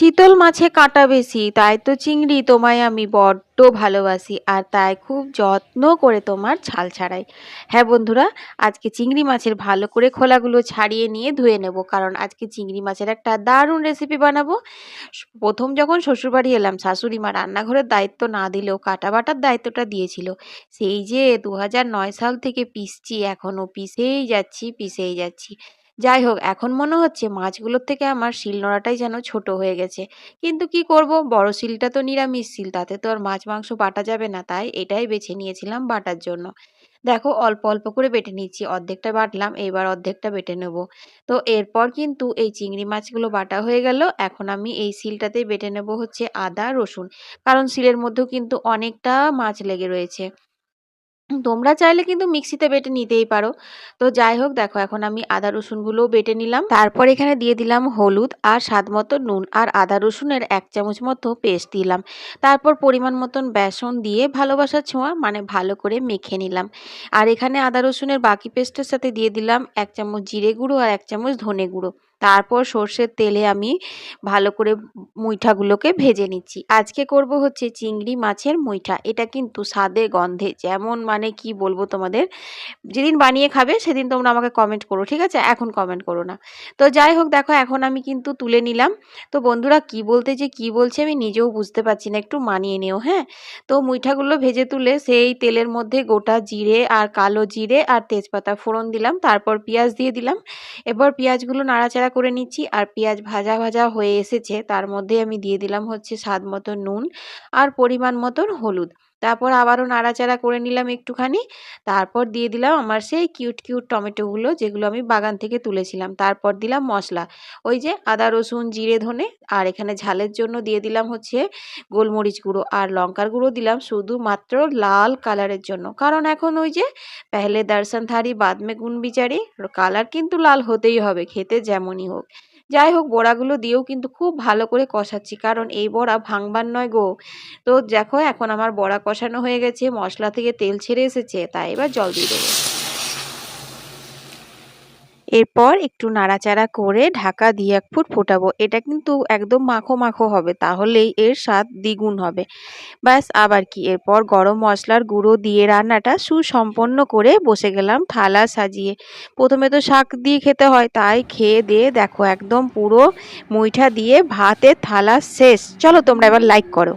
চিতল মাছে কাঁটা বেশি, তাই তো চিংড়ি তোমায় আমি বড্ড ভালোবাসি আর তাই খুব যত্ন করে তোমার ছাল ছাড়াই। হ্যাঁ বন্ধুরা, আজকে চিংড়ি মাছের ভালো করে খোলাগুলো ছাড়িয়ে নিয়ে ধুয়ে নেব, কারণ আজকে চিংড়ি মাছের একটা দারুণ রেসিপি বানাবো। প্রথম যখন শ্বশুরবাড়ি এলাম, শাশুড়ি মা রান্নাঘরের দায়িত্ব না দিলেও কাটা বাটার দায়িত্বটা দিয়েছিল। সেই যে দু সাল থেকে পিসছি এখনও পিসেই যাচ্ছি পিসেই যাচ্ছি। যাই হোক, এখন মনে হচ্ছে মাছগুলোর থেকে আমার শিলনোড়াটাই যেন ছোট হয়ে গেছে। কিন্তু কি করব? বড় শিলটা তো নিরামিষ শিল, তাতে তো আর মাছ মাংস বাটা যাবে না, তাই এটাই বেছে নিয়েছিলাম বাটার জন্য। দেখো, অল্প অল্প করে বেটে নিচ্ছি, অর্ধেকটা বাটলাম, এবার অর্ধেকটা বেটে নেব। তো এরপর কিন্তু এই চিংড়ি মাছগুলো বাটা হয়ে গেল, এখন আমি এই শিলটাতেই বেটে নেব হচ্ছে আদা, রসুন। কারণ শিলের মধ্যেও কিন্তু অনেকটা মাছ লেগে রয়েছে। তোমরা চাইলে কিন্তু মিক্সিতে বেটে নিতেই পারো। তো যাই হোক, দেখো এখন আমি আদা রসুনগুলোও বেটে নিলাম। তারপর এখানে দিয়ে দিলাম হলুদ আর স্বাদ মতো নুন আর আদা রসুনের এক চামচ মতো পেস্ট দিলাম। তারপর পরিমাণ মতন বেসন দিয়ে ভালোবাসার ছোঁয়া মানে ভালো করে মেখে নিলাম। আর এখানে আদা রসুনের বাকি পেস্টের সাথে দিয়ে দিলাম এক চামচ জিরে গুঁড়ো আর এক চামচ ধনে গুঁড়ো। তারপর সর্ষের তেলে আমি ভালো করে মুইঠাগুলোকে ভেজে নিচ্ছি। আজকে করব হচ্ছে চিংড়ি মাছের মুইঠা। এটা কিন্তু স্বাদে গন্ধে যেমন মানে কি বলব তোমাদের? যেদিন বানিয়ে খাবে সেদিন তোমরা আমাকে কমেন্ট করো, ঠিক আছে? এখন কমেন্ট করো না। তো যাই হোক, দেখো এখন আমি কিন্তু তুলে নিলাম। তো বন্ধুরা কি বলতে যে কি বলছে আমি নিজেও বুঝতে পারছি না, একটু মানিয়ে নিও হ্যাঁ? তো মুইঠাগুলো ভেজে তুলে সেই তেলের মধ্যে গোটা জিরে আর কালো জিরে আর তেজপাতা ফোড়ন দিলাম। তারপর পেঁয়াজ দিয়ে দিলাম। এবার পেঁয়াজগুলো নাড়াচাড়া করে নিচ্ছি আর পেঁয়াজ ভাজা ভাজা হয়ে এসেছে, তার মধ্যে আমি দিয়ে দিলাম হচ্ছে স্বাদ মতো নুন আর পরিমাণ মতন হলুদ। তারপর আবারও নাড়াচাড়া করে নিলাম একটুখানি। তারপর দিয়ে দিলাম আমার সেই কিউট কিউট টমেটোগুলো যেগুলো আমি বাগান থেকে তুলেছিলাম। তারপর দিলাম মশলা। ওই যে আদা, রসুন, জিরে, ধনে আর এখানে ঝালের জন্য দিয়ে দিলাম হচ্ছে গোলমরিচ গুঁড়ো আর লঙ্কার গুঁড়ো দিলাম শুধুমাত্র লাল কালারের জন্য। কারণ এখন ওই যে পেহলে দর্শন থারি বাদ মে গুণ বিচারি কালার কিন্তু লাল হতেই হবে, খেতে যেমনই হোক। যাই হোক, বড়াগুলো দিয়েও কিন্তু খুব ভালো করে কষাচ্ছি, কারণ এই বড়া ভাঙবার নয় গো। তো দেখো, এখন আমার বড়া কষানো হয়ে গেছে, মশলা থেকে তেল ছেড়ে এসেছে, তাই এবার জল দিয়ে দেবো। এরপর একটু নাড়াচাড়া করে ঢাকা দিয়ে এক ফুট ফোটাবো। এটা কিন্তু একদম মাখো মাখো হবে, তাহলেই এর স্বাদ দ্বিগুণ হবে। ব্যাস, আবার কি? এরপর গরম মশলার গুঁড়ো দিয়ে রান্নাটা সুসম্পন্ন করে বসে গেলাম থালা সাজিয়ে। প্রথমে তো শাক দিয়ে খেতে হয়, তাই খেয়ে দিয়ে দেখো একদম পুরো মুইঠা দিয়ে ভাতের থালা শেষ। চলো তোমরা এবার লাইক করো।